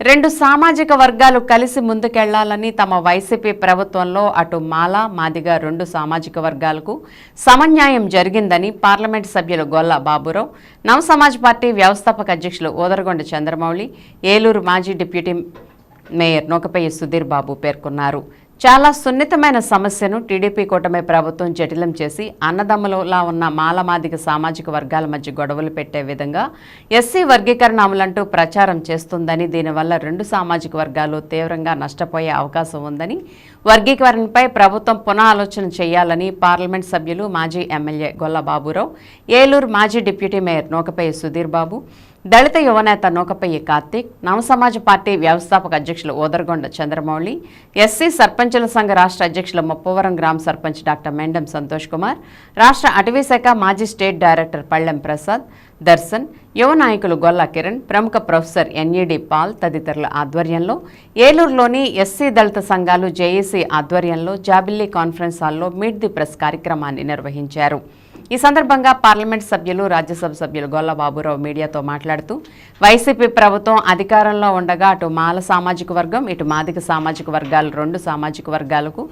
రెండు సామాజిక వర్గాలు కలిసి ముందుకెళ్ళాలని తమ వైసీపీ ప్రభుత్వంలో అటు మాల మాదిగ రెండు సామాజిక వర్గాలకు సమన్యాయం జరిగిందని పార్లమెంటు సభ్యులు గొల్ల బాబురావు నవ సమాజ్ పార్టీ వ్యవస్థాపక అధ్యక్షులు ఓదరగొండ చంద్రమౌళి ఏలూరు మాజీ డిప్యూటీ మేయర్ నూకపయ్య సుధీర్ బాబు పేర్కొన్నారు. చాలా సున్నితమైన సమస్యను టీడీపీ కూటమి ప్రభుత్వం జటిలం చేసి అన్నదమ్ములలా ఉన్న మాలమాదిక సామాజిక వర్గాల మధ్య గొడవలు పెట్టే విధంగా ఎస్సీ వర్గీకరణ అమలంటూ ప్రచారం చేస్తుందని దీనివల్ల రెండు సామాజిక వర్గాలు తీవ్రంగా నష్టపోయే అవకాశం ఉందని వర్గీకరణపై ప్రభుత్వం పునఃఆలోచన చేయాలని పార్లమెంట్ సభ్యులు మాజీ ఎమ్మెల్యే గొల్ల బాబురావు ఏలూరు మాజీ డిప్యూటీ మేయర్ నోకపేయ సుధీర్ బాబు దళిత యువనేత నూకపయ్యి కార్తీక్ నవసమాజ పార్టీ వ్యవస్థాపక అధ్యక్షులు ఓదర్గొండ చంద్రమౌళి ఎస్సీ సర్పంచుల సంఘ రాష్ట్ర అధ్యక్షులు ముప్పవరం గ్రామ సర్పంచ్ డాక్టర్ మెండం సంతోష్ కుమార్ రాష్ట్ర అటవీశాఖ మాజీ స్టేట్ డైరెక్టర్ పళ్ళెం ప్రసాద్ దర్శన్ యువ నాయకులు గొల్ల కిరణ్ ప్రముఖ ప్రొఫెసర్ ఎన్ఈడి పాల్ తదితరుల ఆధ్వర్యంలో ఏలూరులోని ఎస్సీ దళిత సంఘాలు జేఏసీ ఆధ్వర్యంలో జాబిల్లీ కాన్ఫరెన్స్ హాల్లో మీట్ ది ప్రెస్ కార్యక్రమాన్ని నిర్వహించారు. ఈ సందర్భంగా పార్లమెంట్ సభ్యులు రాజ్యసభ సభ్యులు గొల్ల బాబురావు మీడియాతో మాట్లాడుతూ వైసీపీ ప్రభుత్వం అధికారంలో ఉండగా అటు మాల సామాజిక వర్గం ఇటు మాదిక సామాజిక వర్గాలు రెండు సామాజిక వర్గాలకు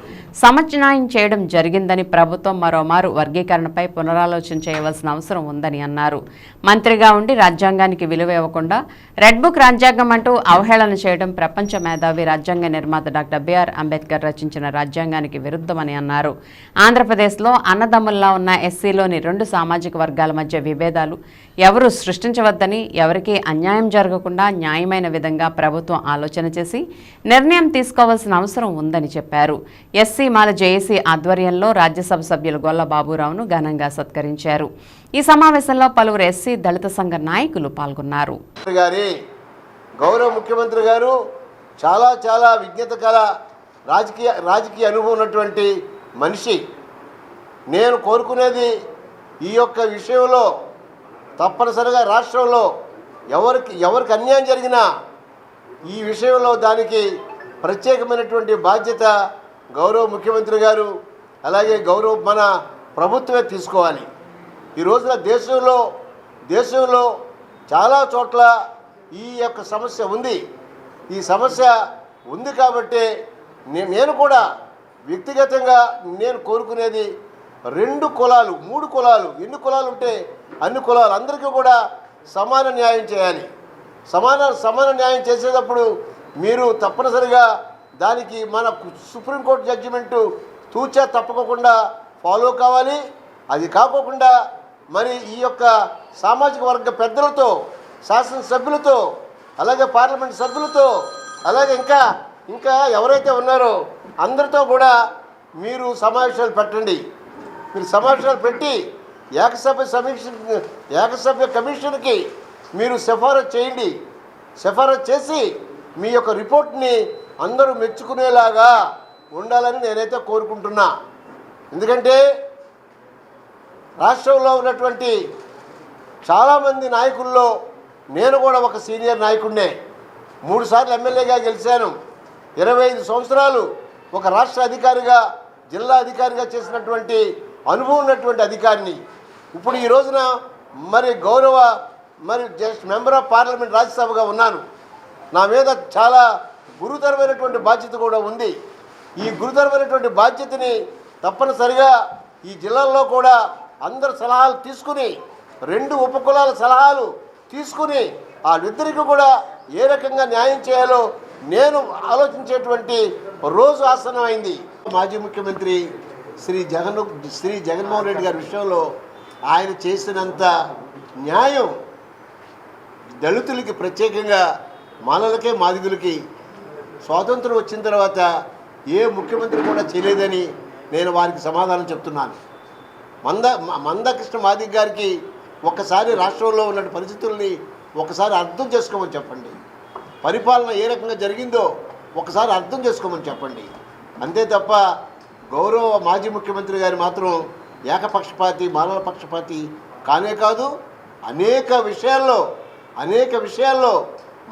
సమన్వయం చేయడం జరిగిందని ప్రభుత్వం మరోమారు వర్గీకరణపై పునరాలోచన చేయవలసిన అవసరం ఉందని అన్నారు. మంత్రిగా ఉండి రాజ్యాంగానికి విలువ ఇవ్వకుండా రెడ్ బుక్ రాజ్యాంగం అంటూ అవహేళన చేయడం ప్రపంచ మేధావి రాజ్యాంగ నిర్మాత డాక్టర్ బిఆర్ అంబేద్కర్ రచించిన రాజ్యాంగానికి విరుద్ధమని అన్నారు. ఆంధ్రప్రదేశ్లో అన్నదమ్ముల్లా ఉన్న ఎస్సీలో దేశంలోని రెండు సామాజిక వర్గాల మధ్య విభేదాలు ఎవరు సృష్టించవద్దని ఎవరికీ అన్యాయం జరగకుండా న్యాయమైన విధంగా ప్రభుత్వం ఆలోచన చేసి నిర్ణయం తీసుకోవాల్సిన అవసరం ఉందని చెప్పారు. ఎస్సీ మాల జేఏసీ ఆధ్వర్యంలో రాజ్యసభ సభ్యులు గొల్ల బాబురావును ఘనంగా సత్కరించారు. ఈ సమావేశంలో పలువురు ఎస్సీ దళిత సంఘ నాయకులు పాల్గొన్నారు. గౌరవ ముఖ్యమంత్రి గారు చాలా చాలా విజ్ఞత కల రాజకీయ రాజకీయ అనుభవం ఉన్నటువంటి మనిషి. నేను కోరుకునేది ఈ యొక్క విషయంలో తప్పనిసరిగా రాష్ట్రంలో ఎవరికి ఎవరికి అన్యాయం జరిగినా ఈ విషయంలో దానికి ప్రత్యేకమైనటువంటి బాధ్యత గౌరవ ముఖ్యమంత్రి గారు అలాగే గౌరవ మన ప్రభుత్వమే తీసుకోవాలి. ఈ రోజున దేశంలో దేశంలో చాలా చోట్ల ఈ యొక్క సమస్య ఉంది. ఈ సమస్య ఉంది కాబట్టి నేను కూడా వ్యక్తిగతంగా నేను కోరుకునేది రెండు కులాలు మూడు కులాలు ఎన్ని కులాలు ఉంటే అన్ని కులాలు అందరికీ కూడా సమాన న్యాయం చేయాలి. సమాన సమాన న్యాయం చేసేటప్పుడు మీరు తప్పనిసరిగా దానికి మన సుప్రీంకోర్టు జడ్జిమెంటు తూచా తప్పకుండా ఫాలో కావాలి. అది కాకోకుండా మరి ఈ యొక్క సామాజిక వర్గ పెద్దలతో శాసనసభ్యులతో అలాగే పార్లమెంట్ సభ్యులతో అలాగే ఇంకా ఇంకా ఎవరైతే ఉన్నారో అందరితో కూడా మీరు సమావేశాలు పెట్టండి. మీరు సమావేశాలు పెట్టి ఏకసభ్య సమీక్ష ఏకసభ్య కమిషన్కి మీరు సిఫారసు చేయండి. సిఫారసు చేసి మీ యొక్క రిపోర్ట్ని అందరూ మెచ్చుకునేలాగా ఉండాలని నేనైతే కోరుకుంటున్నా. ఎందుకంటే రాష్ట్రంలో ఉన్నటువంటి చాలామంది నాయకుల్లో నేను కూడా ఒక సీనియర్ నాయకుడినే. మూడుసార్లు ఎమ్మెల్యేగా గెలిచాను. ఇరవై ఐదు సంవత్సరాలు ఒక రాష్ట్ర అధికారిగా జిల్లా అధికారిగా చేసినటువంటి అనుభవం ఉన్నటువంటి అధికారిని. ఇప్పుడు ఈ రోజున మరి గౌరవ మరి జస్ట్ మెంబర్ ఆఫ్ పార్లమెంట్ రాజ్యసభగా ఉన్నాను. నా మీద చాలా గురుతరమైనటువంటి బాధ్యత కూడా ఉంది. ఈ గురుతరమైనటువంటి బాధ్యతని తప్పనిసరిగా ఈ జిల్లాల్లో కూడా అందరు సలహాలు తీసుకుని రెండు ఉపకులాల సలహాలు తీసుకుని వాళ్ళిద్దరికి కూడా ఏ రకంగా న్యాయం చేయాలో నేను ఆలోచించేటువంటి రోజు ఆసనమైంది మాజీ ముఖ్యమంత్రి శ్రీ జగన్ శ్రీ జగన్మోహన్ రెడ్డి గారి విషయంలో ఆయన చేసినంత న్యాయం దళితులకి ప్రత్యేకంగా మాలలకే మాదిగులకి స్వాతంత్రం వచ్చిన తర్వాత ఏ ముఖ్యమంత్రి కూడా చేయలేదని నేను వారికి సమాధానం చెప్తున్నాను. మంద మందకృష్ణ మాదిక్ గారికి ఒక్కసారి రాష్ట్రంలో ఉన్న పరిస్థితుల్ని ఒకసారి అర్థం చేసుకోమని చెప్పండి. పరిపాలన ఏ రకంగా జరిగిందో ఒకసారి అర్థం చేసుకోమని చెప్పండి. అంతే తప్ప గౌరవ మాజీ ముఖ్యమంత్రి గారు మాత్రం ఏకపక్షపాతి మానవ పక్షపాతి కానే కాదు అనేక విషయాల్లో అనేక విషయాల్లో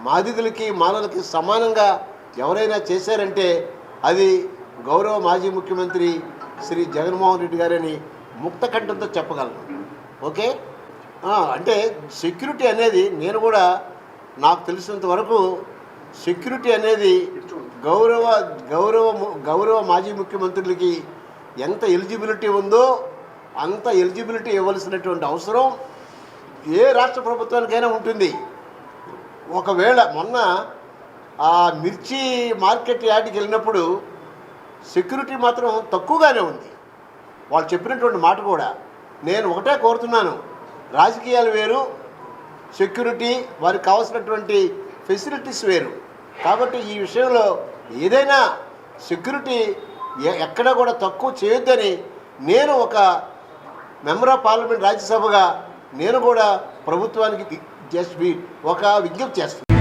మాదిదులకి మానవులకి సమానంగా ఎవరైనా చేశారంటే అది గౌరవ మాజీ ముఖ్యమంత్రి శ్రీ జగన్మోహన్ రెడ్డి గారని ముక్త కంఠంతో చెప్పగలను. ఓకే? అంటే సెక్యూరిటీ అనేది నేను కూడా నాకు తెలిసినంత వరకు సెక్యూరిటీ అనేది గౌరవ గౌరవ గౌరవ మాజీ ముఖ్యమంత్రులకి ఎంత ఎలిజిబిలిటీ ఉందో అంత ఎలిజిబిలిటీ ఇవ్వాల్సినటువంటి అవసరం ఏ రాష్ట్ర ప్రభుత్వానికైనా ఉంటుంది. ఒకవేళ మొన్న ఆ మిర్చి మార్కెట్ యార్డ్కి వెళ్ళినప్పుడు సెక్యూరిటీ మాత్రం తక్కువగానే ఉంది. వాళ్ళు చెప్పినటువంటి మాట కూడా నేను ఒకటే కోరుతున్నాను. రాజకీయాలు వేరు సెక్యూరిటీ వారికి కావాల్సినటువంటి ఫెసిలిటీస్ వేరు. కాబట్టి ఈ విషయంలో ఏదైనా సెక్యూరిటీ ఎక్కడ కూడా తక్కువ చేయొద్దని నేను ఒక మెంబర్ ఆఫ్ పార్లమెంట్ రాజ్యసభగా నేను కూడా ప్రభుత్వానికి జస్ట్ ఒక విజ్ఞప్తి చేస్తాను